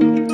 Thank you.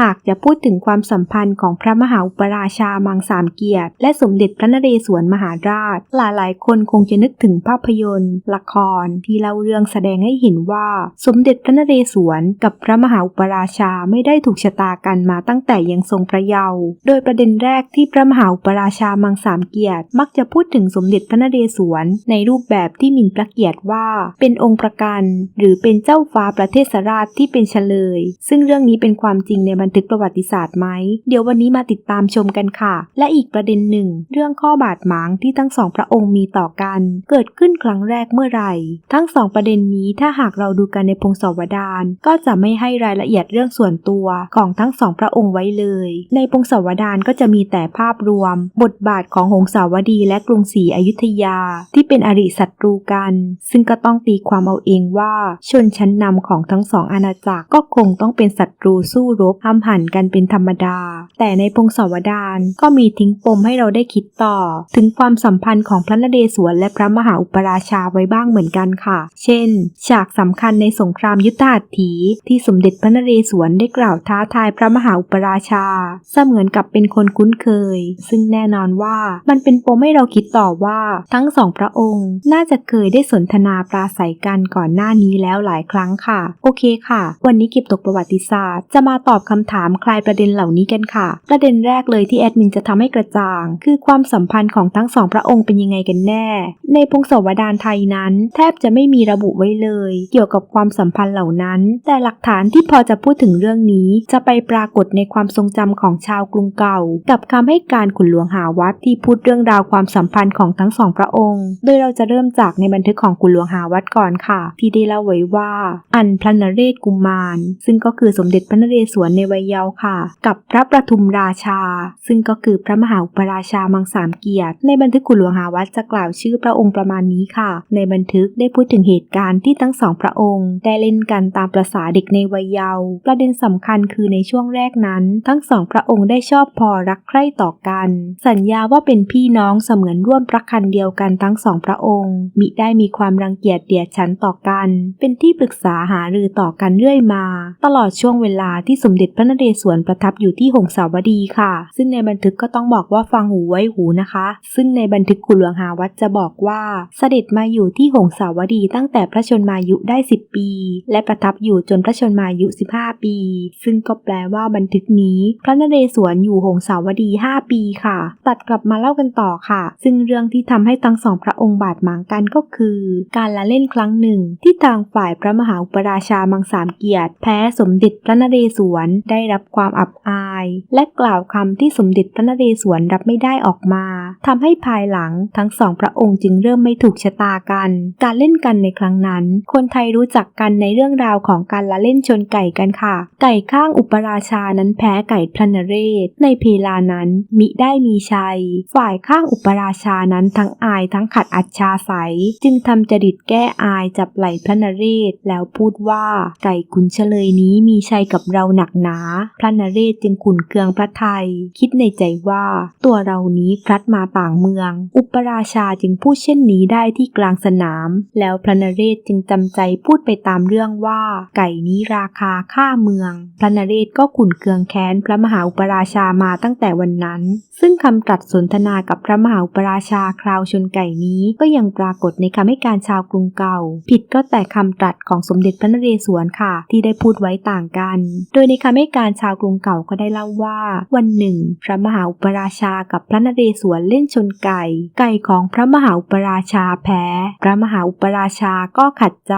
หากจะพูดถึงความสัมพันธ์ของพระมหาอุปราชามังสามเกียรติ และสมเด็จพระนเรศวรมหาราช หลายๆ คนคงจะนึกถึงภาพยนตร์ ละคร ที่เล่าเรื่องแสดงให้เห็นว่า สมเด็จพระนเรศวรกับพระมหาอุปราชาไม่ได้ถูกชะตากันมาตั้งแต่ยังทรงพระเยาว์โดยประเด็นแรกที่พระมหาอุปราชามังสามเกียรติ มักจะพูดถึงสมเด็จพระนเรศวรในรูปแบบที่หมิ่นพระเกียรติว่า เป็นองค์ประกัน หรือเป็นเจ้าฟ้าประเทศราชที่เป็นเฉลย ซึ่งเรื่องนี้เป็นความจริงในบันทึกประวัติศาสตร์ไหม เดี๋ยววันนี้มาติดตามชมกันค่ะ และอีกประเด็นหนึ่ง เรื่องข้อบาดหมางที่ทั้งสองพระองค์มีต่อกัน เกิดขึ้นครั้งแรกเมื่อไหร่ ทั้งสองประเด็นนี้ถ้าหากเราดูกันในพงศาวดารก็จะไม่ให้รายละเอียดเรื่องส่วนตัวของทั้งสองพระองค์ไว้เลย ในพงศาวดารก็จะมีแต่ภาพรวม บทบาทของหงสาวดีและกรุงศรีอยุธยา ที่เป็นอริศัตรูกัน ซึ่งก็ต้องตีความเอาเองว่าชนชั้นนำของทั้งสองอาณาจักรก็คงต้องเป็นศัตรูสู้รบห้ำหันกันเป็นธรรมดา แต่ในพงศาวดารก็มีทิ้งปมให้เราได้คิดต่อ ถึงความสัมพันธ์ของพระนเรศวรและพระมหาอุปราชาไว้บ้างเหมือนกันค่ะ เช่น ฉากสำคัญในสงครามยุทธหัตถี ที่สมเด็จพระนเรศวรได้กล่าวท้าทายพระมหาอุปราชา เสมือนกับเป็นคนคุ้นเคย ซึ่งแน่นอนว่ามันเป็นปมให้เราคิดต่อว่า ทั้งสองพระองค์น่าจะเคยได้สนทนาปราศัยกันก่อนหน้านี้แล้วหลายครั้งค่ะ โอเคค่ะ วันนี้เก็บตกประวัติศาสตร์จะมาตอบคำถามคลายประเด็นเหล่านี้กันค่ะ ประเด็นแรกเลยที่แอดมินจะทำให้กระจ่าง คือความสัมพันธ์ของทั้งสองพระองค์เป็นยังไงกันแน่ ในพงศาวดารไทยนั้น แทบจะไม่มีระบุไว้เลย เกี่ยวกับความสัมพันธ์เหล่านั้น แต่หลักฐานที่พอจะพูดถึงเรื่องนี้ จะไปปรากฏในความทรงจำของชาวกรุงเก่า กับคำให้การขุนหลวงหาวัดที่พูดเรื่องราวความสัมพันธ์ของทั้งสองพระองค์ โดยเราจะเริ่มจากในบันทึกของขุนหลวงหาวัดก่อนค่ะ ที่ได้เล่าไว้ว่า อันพระนเรศกุมาร ซึ่งก็คือสมเด็จพระนเรศวรในวัยเยาว์ค่ะ กับพระประทุมราชา ซึ่งก็คือพระมหาอุปราชามังสามเกียรติ ในบันทึกขุนหลวงหาวัดจะกล่าวชื่อพระองค์ประมาณนี้ค่ะ ในบันทึกได้พูดถึงเหตุการณ์ที่ทั้งสองพระองค์ ได้เล่นกันตามประษาเด็กในวัยเยาว์ประเด็นสำคัญคือในช่วงแรกนั้น ทั้งสองพระองค์ได้ชอบพอรักใคร่ต่อกัน สัญญาว่าเป็นพี่น้องเสมือนร่วมพระคันเดียวกันทั้งสองพระองค์มิได้มีความรังเกียจเดียดฉันต่อกัน เป็นที่ปรึกษาหารือต่อกันเรื่อยมา ตลอดช่วงเวลาที่สมเด็จพระระนเรศวรประทับอยู่ที่หงสาวดีค่ะ ซึ่งในบันทึกก็ต้องบอกว่าฟังหูไว้หูนะคะ ซึ่งในบันทึกขุนหลวงหาวัดจะบอกว่า เสด็จมาอยู่ที่หงสาวดีตั้งแต่พระชนมายุได้ 10 ปี และประทับอยู่จนพระชนมายุ 15 ปี ซึ่งก็แปลว่าบันทึกนี้ พระนเรศวรอยู่หงสาวดี 5 ปีค่ะ ตัดกลับมาเล่ากันต่อค่ะ ซึ่งเรื่องที่ทำให้ทั้งสองพระองค์บาดหมางกันก็คือ การละเล่นครั้งหนึ่ง ที่ทางฝ่ายพระมหาอุปราชามังสามเกียรติ แพ้สมเด็จพระนเรศวรได้รับความอับอาย และกล่าวคำที่สมเด็จพระนเรศวรรับไม่ได้ออกมาทำให้ภายหลังทั้งสองพระองค์จึงเริ่มไม่ถูกชะตากัน การเล่นกันในครั้งนั้น คนไทยรู้จักกันในเรื่องราวของการละเล่นชนไก่กันค่ะ ไก่ข้างอุปราชานั้นแพ้ไก่พระนเรศ ในเพลานั้นมิได้มีชัย ฝ่ายข้างอุปราชานั้นทั้งอายทั้งขัดอัจฉาใสยจึงทำจริตแก้อายจับไหล่พระนเรศ แล้วพูดว่าไก่ขุนเฉลยนี้มีชัยกับเราหนักหนาพระนเรศจึงขุนเคืองพระไทย คิดในใจว่าตัวเรานี้พลัดมาต่างเมือง อุปราชาจึงพูดเช่นนี้ได้ที่กลางสนาม แล้วพระนเรศจึงจำใจพูดไปตามเรื่องว่า ไก่นี้ราคาค่าเมือง พระนเรศก็ขุนเคืองแค้นพระมหาอุปราชามาตั้งแต่วันนั้น ซึ่งคำตรัสสนทนากับพระมหาอุปราชาคราวชนไก่นี้ก็ยังปรากฏในคำให้การชาวกรุงเก่า ผิดก็แต่คำตรัสของสมเด็จพระนเรศวรค่ะ ที่ได้พูดไว้ต่างกัน โดยในคำให้การชาวกรุงเก่าก็ได้เล่าว่า วันหนึ่ง พระมหาอุปราชากับพระนเรศวรเล่นชนไก่ ไก่ของพระมหาอุปราชาแพ้ พระมหาอุปราชาก็ขัดใจ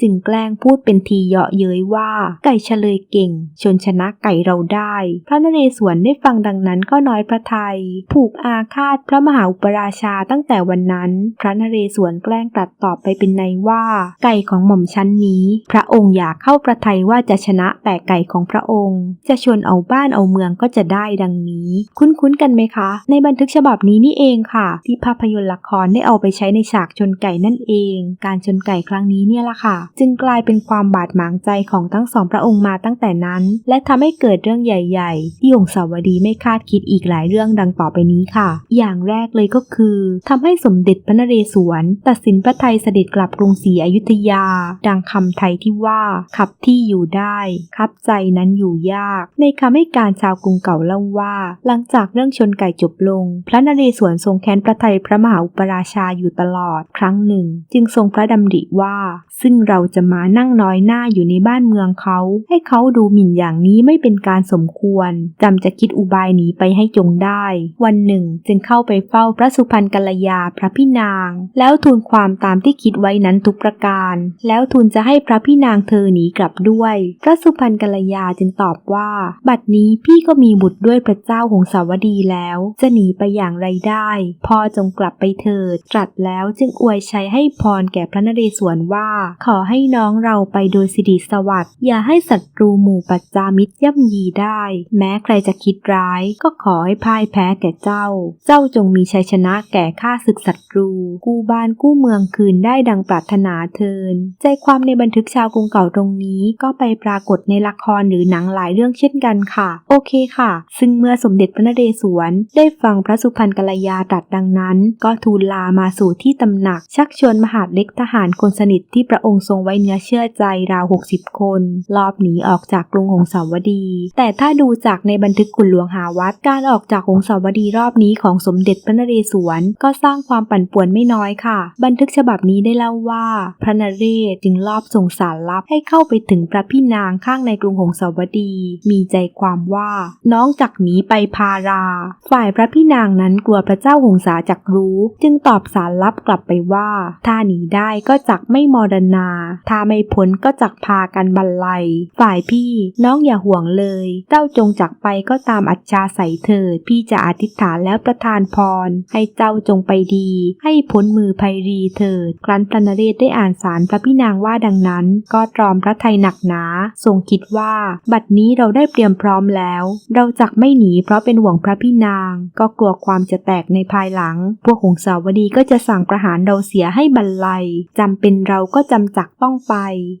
จึงแกล้งพูดเป็นทีเยาะเย้ยว่า ไก่เฉลยเก่ง ชนชนะไก่เราได้ พระนเรศวรได้ฟังดังนั้นก็น้อยพระทัยผูกอาฆาตพระมหาอุปราชาตั้งแต่วันนั้น พระนเรศวรแกล้งตรัสตอบไปเป็นในว่า ไก่ของหม่อมชั้นนี้ พระองค์อยากเข้าประทัยว่าจะชนะแต่ไก่ของพระองค์จะชวนเอาบ้านเอาเมืองก็จะได้ดังนี้ คุ้นๆกันไหมคะ ในบันทึกฉบับนี้นี่เองค่ะ ที่ภาพยนตร์ละครได้เอาไปใช้ในฉากชนไก่นั่นเอง การชนไก่ครั้งนี้เนี่ยละค่ะ จึงกลายเป็นความบาดหมางใจของทั้งสองพระองค์มาตั้งแต่นั้น และทำให้เกิดเรื่องใหญ่ๆ ที่องค์สาวดีไม่คาดคิดอีกหลายเรื่องดังต่อไปนี้ค่ะ อย่างแรกเลยก็คือทำให้สมเด็จพระนเรศวร ตัดสินพระไทยเสด็จกลับกรุงศรีอยุธยา ดังคำไทยที่ว่าขับที่อยู่ได้ ขับใจนั้นอยู่ยาก ในคำให้การชาวกรุงเก่าเล่าว่า หลังจากเรื่องชนไก่จบลง พระนเรศวรทรงแค้นพระไทยพระมหาอุปราชาอยู่ตลอด ครั้งหนึ่ง จึงทรงพระดำริว่า ซึ่งเราจะมานั่งน้อยหน้าอยู่ในบ้านเมืองเขา ให้เขาดูหมิ่นอย่างนี้ไม่เป็นการสมควรจำจะคิดอุบายหนีไปให้จงได้ วันหนึ่ง จึงเข้าไปเฝ้าพระสุพรรณกัลยาพระพี่นาง แล้วทูลความตามที่คิดไว้นั้นทุกประการ แล้วทูลจะให้พระพี่นางเธอหนีกลับด้วย พระสุพรรณกัลยาจึงตอบอบว่า บัดนี้พี่ก็มีบุตรด้วยพระเจ้าหงสาวดีแล้ว จะหนีไปอย่างไรได้ พ่อจงกลับไปเถิด ตรัสแล้วจึงอวยชัยให้พรแก่พระนเรศวรว่า ขอให้น้องเราไปโดยสิริสวัสดิ์อย่าให้ศัตรูหมู่ปัจจามิตรย่ำยีได้ แม้ใครจะคิดร้าย ก็ขอให้พ่ายแพ้แก่เจ้า เจ้าจงมีชัยชนะแก่ข้าศึกศัตรู กู้บ้านกู้เมืองคืนได้ดังปรารถนาเทิน ใจความในบันทึกชาวกรุงเก่าตรงนี้ก็ไปปรากฏในละครหรือหนังหลายเรื่องเช่นกันค่ะ โอเคค่ะ ซึ่งเมื่อสมเด็จพระนเรศวร ได้ฟังพระสุพรรณกัลยาตรัสดังนั้น ก็ทูลลามาสู่ที่ตำหนัก ชักชวนมหาดเล็กทหารคนสนิทที่พระองค์ทรงไว้เนื้อเชื่อใจราว 60 คนลอบหนีออกจากกรุงหงสาวดี แต่ถ้าดูจากในบันทึกขุนหลวงหาวัดการออกจากหงสาวดีรอบนี้ของสมเด็จพระนเรศวร ก็สร้างความปั่นป่วนไม่น้อยค่ะ บันทึกฉบับนี้ได้เล่าว่า พระนเรศจึงลอบส่งสารลับให้เข้าไปถึงพระพี่นางข้างในกรุงหงสาวดีมีใจความว่า น้องจักหนีไปพารา ฝ่ายพระพี่นางนั้นกลัวพระเจ้าหงสาจักรู้ จึงตอบสารลับกลับไปว่า ถ้าหนีได้ก็จักไม่มรณา ถ้าไม่พ้นก็จักพากันบรรลัย ฝ่ายพี่น้องอย่าห่วงเลย เจ้าจงจักไปก็ตามอัจฉาใสเถิด พี่จะอธิษฐานแล้วประทานพร ให้เจ้าจงไปดี ให้พ้นมือภัยรีเถิด ครั้นพระนเรศได้อ่านสารพระพี่นางว่าดังนั้น ก็ตรอมพระไทยหนักหนา ทรงคิดว่าบัดนี้เราได้เตรียมพร้อมแล้ว เราจักไม่หนีเพราะเป็นห่วงพระพี่นาง ก็กลัวความจะแตกในภายหลัง พวกหงสาวดีก็จะสั่งประหารเราเสียให้บรรลัยจำเป็นเราก็จำจักต้องไป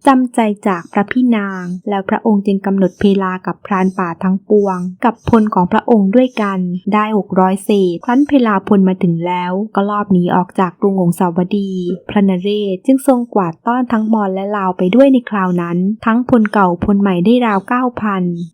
จำใจจากพระพี่นาง แล้วพระองค์จึงกำหนดเพลากับพรานป่าทั้งปวง กับพลของพระองค์ด้วยกันได้หกร้อยเศษครั้นเพลาพลมาถึงแล้วก็ลอบหนีออกจากกรุงหงสาวดี พระนเรศจึงทรงกวาดต้อนทั้งมอญและลาวไปด้วยในคราวนั้น ทั้งพลเก่าพลใหม่ได้ราวเก้าพัน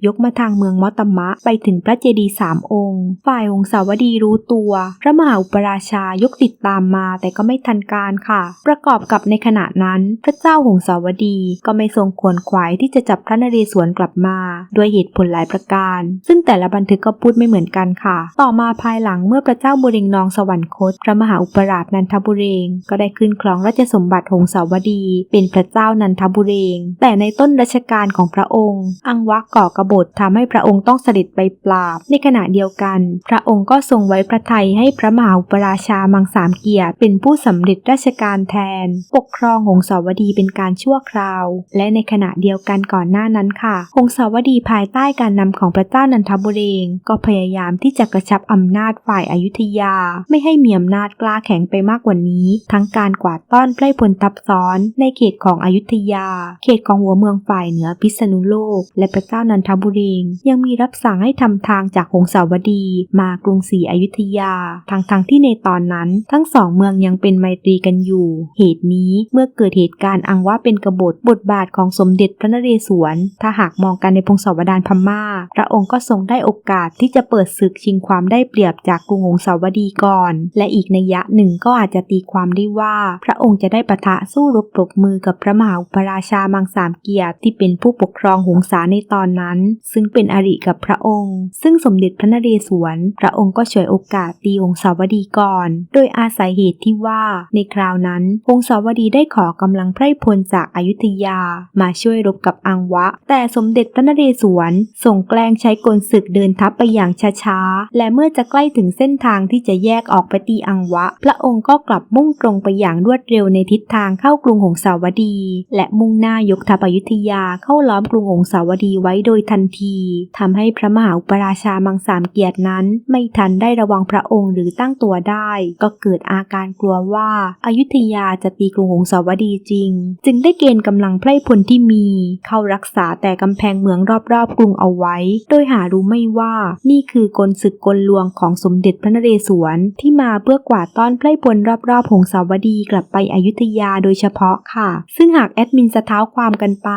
ยกมาทางเมืองมอตมะ ไปถึงพระเจดีย์สามองค์ ฝ่ายหงสาวดีรู้ตัว พระมหาอุปราชายกติดตามมาแต่ก็ไม่ทันการค่ะ ประกอบกับในขณะนั้น พระเจ้าหงสาวดีก็ไม่ทรงขวนขวายที่จะจับพระนเรศวรกลับมา ด้วยเหตุผลหลายประการ ซึ่งแต่ละบันทึกก็พูดไม่เหมือนกันค่ะ ต่อมาภายหลังเมื่อพระเจ้าบุเรงนองสวรรคต พระมหาอุปราชนันทบุเรง ก็ได้ขึ้นครองราชสมบัติหงสาวดี เป็นพระเจ้านันทบุเรง แต่ในต้นรัชกาลของพระองค์ อังวะก่อกบฏทำให้พระองค์ต้องเสด็จไปปราบ ในขณะเดียวกัน พระองค์ก็ทรงไว้พระทัยให้พระมหาอุปราชามังสามเกียรติเป็นผู้สำเร็จราชการแทน ปกครองหงสาวดีเป็นการชั่วคราว และในขณะเดียวกันก่อนหน้านั้นค่ะ หงสาวดีภายใต้การนำของพระเจ้านันทบุเรงก็พยายามที่จะกระชับอำนาจฝ่ายอายุทยา ไม่ให้มีอำนาจกล้าแข็งไปมากกว่านี้ ทั้งการกวาดต้อนไพร่พลทับซ้อนในเขตของอายุทยา เขตของหัวเมืองฝ่ายเหนือพิษณุโลก และพระเจ้านันทบุเรงยังมีรับสั่งให้ทำทางจากหงสาวดี มากรุงศรีอยุธยาทางทางที่ในตอนนั้น ทั้งสองเมืองยังเป็นไมตรีกันอยู่ เหตุนี้เมื่อเกิดเหตุการณ์อังว่าเป็นกบฏบทบาทของสมเด็จพระนเรศวร ถ้าหากมองกันในพงศาวดารพม่า พระองค์ก็ทรงได้โอกาสที่จะเปิดศึกชิงความได้เปรียบจากกรุงหงสาวดีก่อน และอีกในยยะหนึ่งก็อาจจะตีความได้ว่า พระองค์จะได้ปะทะสู้รบปรบมือกับพระมหาอุปราชามังสามเกียรติที่เป็นผู้ปกครองหงสาในตอนนั้น ซึ่งเป็นอริกับพระองค์ ซึ่งสมเด็จพระนเรศวร พระองค์ก็ฉวยโอกาสตีหงสาวดีก่อน โดยอาศัยเหตุที่ว่าในคราวนั้นหงสาวดีได้ขอกำลังไพร่พลจากอายุทยา มาช่วยรบกับอังวะ แต่สมเด็จพระนเรศวรส่งแกล้งใช้กลศึกเดินทัพไปอย่างช้าๆ และเมื่อจะใกล้ถึงเส้นทางที่จะแยกออกไปตีอังวะ พระองค์ก็กลับมุ่งตรงไปอย่างรวดเร็วในทิศทางเข้ากรุงหงสาวดี และมุ่งหน้ายกทัพอยุธยาเข้าล้อมกรุงหงสาวดีไว้โดยทันทีทำให้พระมหาอุปราชามังสามเกียรตินั้น ไม่ทันได้ระวังพระองค์หรือตั้งตัวได้ ก็เกิดอาการกลัวว่าอายุทยาจะตีกรุงหงสาวดีจริง จึงได้เกณฑ์กำลังไพร่พลที่มี เข้ารักษาแต่กำแพงเมืองรอบๆกรุงเอาไว้ โดยหารู้ไม่ว่านี่คือกลศึกกลลวงของสมเด็จพระนเรศวรที่มาเพื่อกวาดต้อนไพร่พลรอบๆหงสาวดีกลับไปอยุธยาโดยเฉพาะค่ะ ซึ่งหากแอดมินสะเท้าความกันไป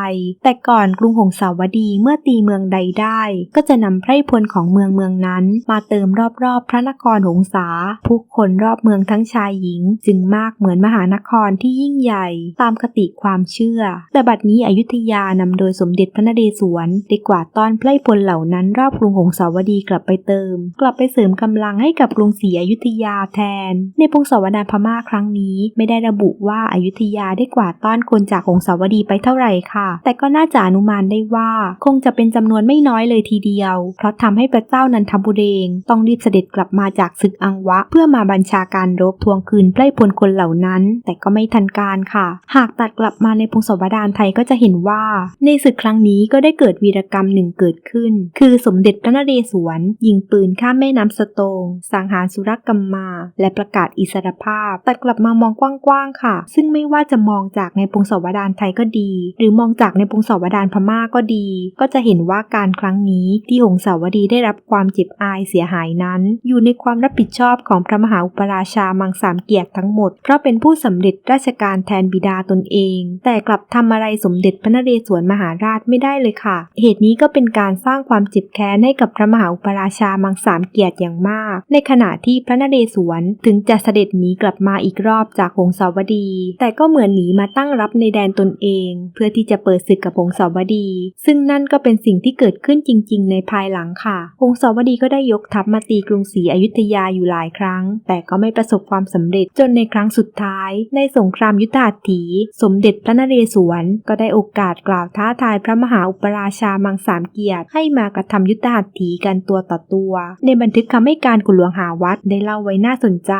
แต่ก่อนกรุงหงสาวดีเมื่อตีเมืองใดได้ ก็จะนำไพร่พลของเมืองเมืองนั้น มาเติมรอบๆ พระนครหงสาผู้คนรอบเมืองทั้งชายหญิง จึงมากเหมือนมหานครที่ยิ่งใหญ่ ตามคติความเชื่อ แต่บัดนี้อยุธยานำโดยสมเด็จพระนเรศวรได้กวาดต้อนไพร่พลเหล่านั้นรอบกรุงหงสาวดีกลับไปเติม กลับไปเสริมกำลังให้กับกรุงศรีอยุธยาแทน ในพงศาวดารพม่าครั้งนี้ ไม่ได้ระบุว่าอายุธยาได้กวาดต้อนคนจากหงสาวดีไปเท่าไหร่ค่ะ แต่ก็น่าจะอนุมานได้ว่าคงจะเป็นจำนวนไม่น้อยเลยทีเดียว เพราะทำให้พระเจ้านันทบุเรงต้องรีบเสด็จกลับมาจากศึกอังวะ เพื่อมาบัญชาการรบทวงคืนไพร่พลคนเหล่านั้น แต่ก็ไม่ทันการค่ะ หากตัดกลับมาในพงศาวดารไทยก็จะเห็นว่า ในศึกครั้งนี้ก็ได้เกิดวีรกรรมหนึ่งเกิดขึ้น คือสมเด็จพระนเรศวร ยิงปืนข้ามแม่น้ำสโตง สังหารสุรกรรมมา และประกาศอิสรภาพ ตัดกลับมามองกว้างๆค่ะ ซึ่งไม่ว่าจะมองจากในพงศาวดารไทยก็ดี หรือมองจากในพงศาวดารพม่าก็ดีก็จะเห็นว่าการครั้งนี้ที่หงสาวดีได้รับความเจ็บอายเสียหายนั้น อยู่ในความรับผิดชอบของพระมหาอุปราชามังสามเกียรติทั้งหมด เพราะเป็นผู้สำเร็จราชการแทนบิดาตนเอง แต่กลับทำอะไรสมเด็จพระนเรศวรมหาราชไม่ได้เลยค่ะ เหตุนี้ก็เป็นการสร้างความเจ็บแค้นให้กับพระมหาอุปราชามังสามเกียรติอย่างมาก ในขณะที่พระนเรศวรถึงจะเสด็จหนีกลับมาอีกรอบจากหงสาวดี แต่ก็เหมือนหนีมาตั้งรับในแดนตนเอง เพื่อที่จะเปิดศึกกับหงสาวดี ซึ่งนั่นก็เป็นสิ่งที่เกิดขึ้นจริง ๆ ในภายหลังค่ะหงสาวดีก็ได้ยกทัพมาตีกรุงศรีอยุธยาอยู่หลายครั้ง แต่ก็ไม่ประสบความสำเร็จจนในครั้งสุดท้าย ในสงครามยุทธหัตถี สมเด็จพระนเรศวรก็ได้โอกาสกล่าวท้าทายพระมหาอุปราชามังสามเกียรติ ให้มากระทำยุทธหัตถีกันตัวต่อตัว ในบันทึกคำให้การกุหลวงหาวัดได้เล่าไว้น่าสนใจ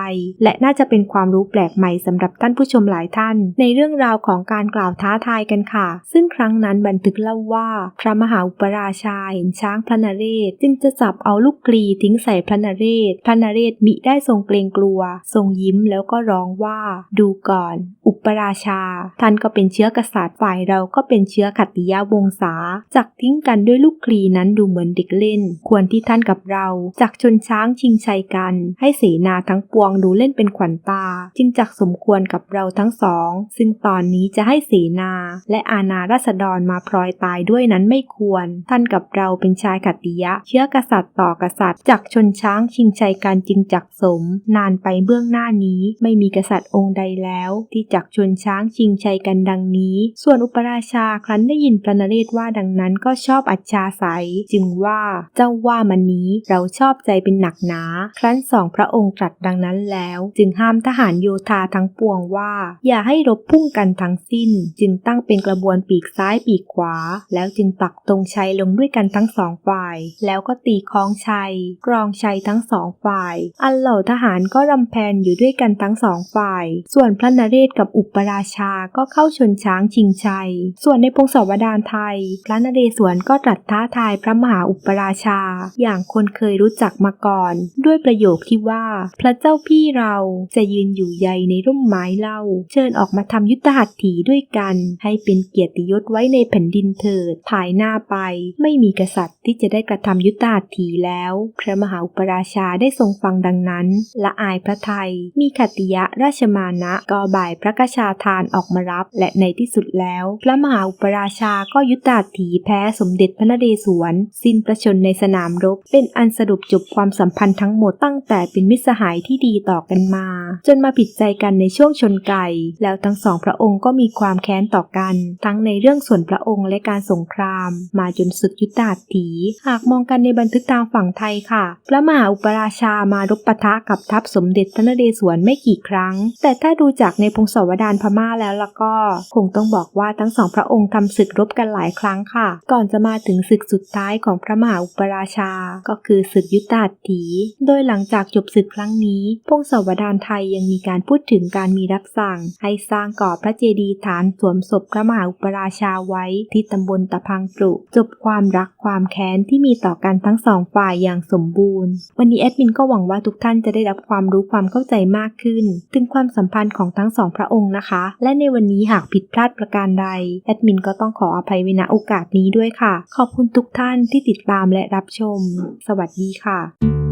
และน่าจะเป็นความรู้แปลกใหม่สำหรับท่านผู้ชมหลายท่าน ในเรื่องราวของการกล่าวท้าทายกันค่ะ ซึ่งครั้งนั้นบันทึกเล่าว่า พระมหาอุปราชาเห็นช้างพระนเรศ จึงจะจับเอาลูกกรีทิ้งใส่พระนเรศ พระนเรศมิได้ทรงเกรงกลัว ทรงยิ้มแล้วก็ร้องว่า ดูก่อน อุ ปราชา ท่านก็เป็นเชื้อกษัตริย์ฝ่ายเราก็เป็นเชื้อขัตติยาวงศาจักทิ้งกันด้วยลูกกรีนั้นดูเหมือนเด็กเล่น ควรที่ท่านกับเราจักชนช้างชิงชัยกัน ให้เสนาทั้งปวงดูเล่นเป็นขวัญตา จึงจักสมควรกับเราทั้งสอง ซึ่งตอนนี้จะให้เสนาและอาณาราษฎรมาพลอยตายด้วยนั้นไม่ควร ท่านกับเราเป็นชายขัตติยะ เชื้อกษัตริย์ต่อกษัตริย์จักชนช้างชิงชัยกันจึงจักสม นานไปเบื้องหน้านี้ไม่มีกษัตริย์องค์ใดแล้ว ที่จักชนช้างชิงชัยกันดังนี้ ส่วนอุปราชาครั้นได้ยินพระนเรศว่าดังนั้นก็ชอบอัจฉาใสยจึงว่าเจ้าว่ามันนี้เราชอบใจเป็นหนักหนา ครั้นสองพระองค์ตรัสดังนั้นแล้ว จึงห้ามทหารโยธาทั้งปวงว่า อย่าให้รบพุ่งกันทั้งสิ้น จึงตั้งเป็นกระบวนปีกซ้ายปีกขวา แล้วจึงปักตรงชัยลงด้วยกันทั้งสองฝ่าย แล้วก็ตีคล้องชัย กรองชัยทั้งสองฝ่าย อันเหล่าทหารก็รำแพนอยู่ด้วยกันทั้งสองฝ่าย ส่วนพระนเรศกับอุปราชาก็เข้าชนช้างชิงชัย ส่วนในพงศาวดารไทย พระนเรศวรก็ตรัสท้าทายพระมหาอุปราชา อย่างคนเคยรู้จักมาก่อน ด้วยประโยคที่ว่า พระเจ้าพี่เราจะยืนอยู่ใยในร่มไม้เล่า เชิญออกมาทำยุทธหัตถีด้วยกัน ให้เป็นเกียรติยศไว้ในแผ่นดินเถิดภายหน้าไป ไม่มีกษัตริย์ที่จะได้กระทำยุทธหัตถีแล้ว พระมหาอุปราชาได้ทรงฟังดังนั้น ละอายพระไทยมีขัตติยะราชมานะก็บ่ายพระกชาทานออกมารับ และในที่สุดแล้ว พระมหาอุปราชาก็ยุทธหัตถีแพ้สมเด็จพระนเรศวร สิ้นประชนในสนามรบ เป็นอันสรุปจบความสัมพันธ์ทั้งหมดตั้งแต่เป็นมิตรสหายที่ดีต่อกันมา จนมาผิดใจกันในช่วงชนไก่แล้วทั้งสองพระองค์ก็มีความแค้นต่อกัน ทั้งในเรื่องส่วนพระองค์และการสงคราม มาจนศึกยุทธหัตถีหากมองกันในบันทึกทางฝั่งไทยค่ะ พระมหาอุปราชามารบปะทะกับทัพสมเด็จพระนเรศวรไม่กี่ครั้ง แต่ถ้าดูจากในพงศาวดารพม่าแล้วล่ะก็คงต้องบอกว่าทั้งสองพระองค์ทำศึกรบกันหลายครั้งค่ะ ก่อนจะมาถึงศึกสุดท้ายของพระมหาอุปราชา ก็คือศึกยุทธหัตถี โดยหลังจากจบศึกครั้งนี้ พงศาวดารไทยยังมีการพูดถึงการมีรับสั่ง ให้สร้างก่อพระเจดีย์ฐานสวมศพพระมหาอุปราชาไว้ที่ตำบลตะพังปรุจบความรักคความแค้นที่มีต่อกันทั้งสองฝ่ายอย่างสมบูรณ์ วันนี้แอดมินก็หวังว่าทุกท่านจะได้รับความรู้ความเข้าใจมากขึ้น ถึงความสัมพันธ์ของทั้งสองพระองค์นะคะ และในวันนี้หากผิดพลาดประการใด แอดมินก็ต้องขออภัยไว้ณโอกาสนี้ด้วยค่ะ ขอบคุณทุกท่านที่ติดตามและรับชม สวัสดีค่ะ